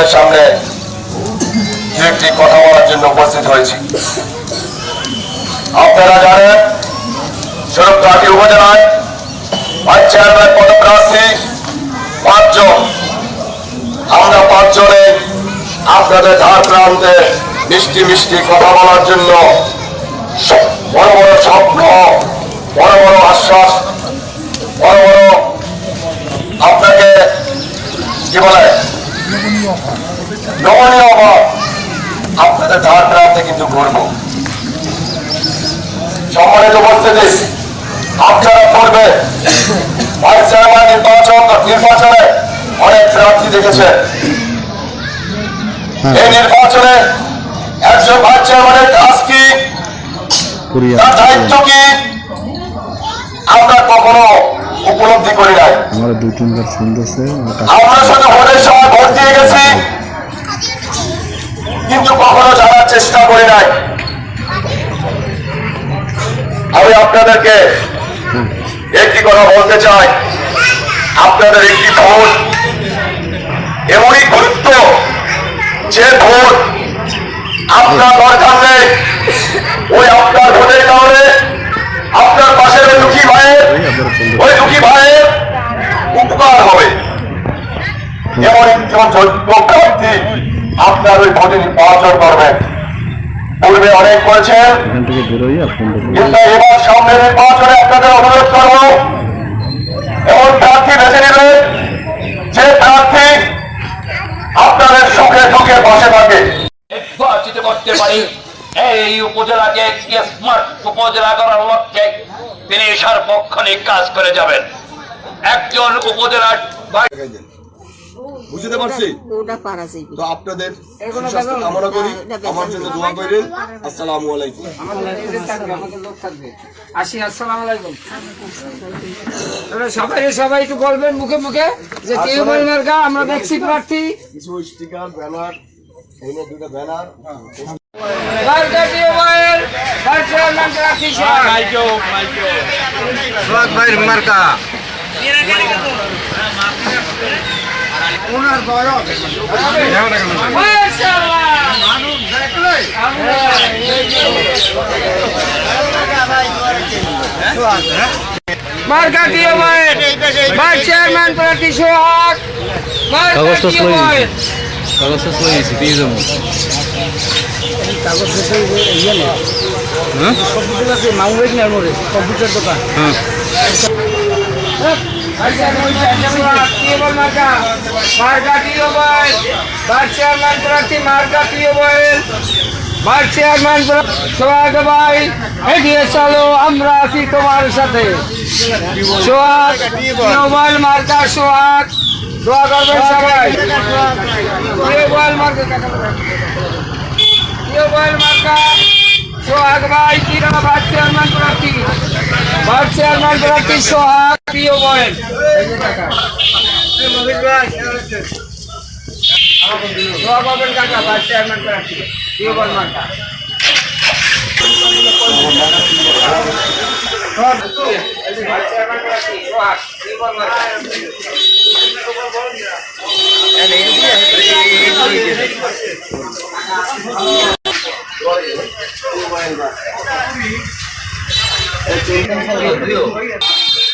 আপনাদের সামনে দু একটি কথা বলার জন্য উপস্থিত হয়েছি। আপনারা জানেন সরকারি উপজেলায় ভাইস চেয়ারম্যান পদপ্রার্থী পাঁচজন। আমরা পাঁচজনে আপনাদের ধার প্রান্তে মিষ্টি মিষ্টি কথা বলার জন্য বড় বড় স্বপ্ন, বড় বড় আশ্বাস, বড় বড় আপনাকে কি বলে? নমনীয় অভাব আপনাদের ধার প্রান্তে কিন্তু ঘুরব। সম্মানিত উপস্থিতি আপনারা করবে ভাইস চেয়ারম্যান নির্বাচন নির্বাচনে অনেক প্রার্থী দেখেছেন এই নির্বাচনে একজন ভাইস চেয়ারম্যানের কাজ কি? তার দায়িত্ব কি? আমরা কখনো উপলব্ধি করি আমার দুই তিনবার শুনতেছে আমরা শুধু ভোটের সময় ভোট দিয়ে গেছি। কিন্তু কখনো জানার চেষ্টা করি নাই। আমি আপনাদেরকে একটি কথা বলতে চাই। আপনাদের একটি ভোট এমনই গুরুত্ব যে ভোট আপনার দরকার নেই। ওই আপনার ওই ভোটে নির্বাচন করবেন পূর্বে অনেক করেছেন। কিন্তু এবার সামনে নির্বাচনে আপনাদের অনুরোধ করব এমন প্রার্থী বেছে নেবেন যে প্রার্থী আপনাদের সুখে দুঃখে বসে থাকে। নির্বাচিত করতে পারি। এই উপজেলাকে একটি স্মার্ট উপজেলা করার লক্ষ্যে তিনি সার্বক্ষণিক কাজ করে যাবেন। একজন উপজেলার ভাই- বুঝতে পারছি? ওটা পারা যাইবে। তো আপনাদের সুস্বাস্থ্য কামনা করি। আমার জন্য দোয়া করেন আসসালামু আলাইকুম। আসি আসসালামু আলাইকুম। সবাই সবাই একটু বলবেন মুখে মুখে যে মার্কা আমরা দেখছি প্রার্থী। কিছু স্টিকার ব্যানার এই দুটো ব্যানার মার্কা টিউবওয়েল ভাইস চেয়ারম্যান প্রার্থী মার্কা টিউবওয়েল ভাইস চেয়ারম্যান প্রার্থী সোহাগ? কাগজটা টিউবওয়েল কাগজটা চলে গেছি দিয়ে যাব। হ্যাঁ? কম্পিউটার দোকান হ্যাঁ? মার্কা টিউবওয়েল ভাইস চেয়ারম্যান প্রার্থী মার্কা টিউবওয়েল ভাইস চেয়ারম্যান সোহাগ ভাই এগিয়ে চলো আমরা আছি তোমার সাথে সোহাগ টিউবওয়েল মার্কা সোহাগ দোয়া করবেন সবাই টিউবওয়েল মার্কা টিউবওয়েল মার্কা সোহাগ ভাই কিরা ভাইস চেয়ারম্যান প্রার্থী ভাইস চেয়ারম্যান প্রার্থী সোহাগ টিউবওয়েল দোয়া করবেন কাকা ভাইস চেয়ারম্যান প্রার্থী টিউবওয়েল মার্কা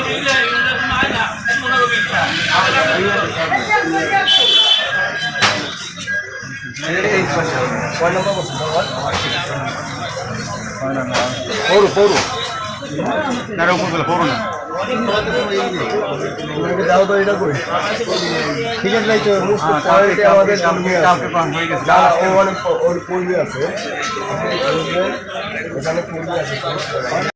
টিউবওয়েল মার্কা সন্ধ্যায় লিপেটের সন্ধ্যায় দাও তো এটা কই ঠিক নাই তো আমাদের অনেক পূর্বে আছে এখানে আছে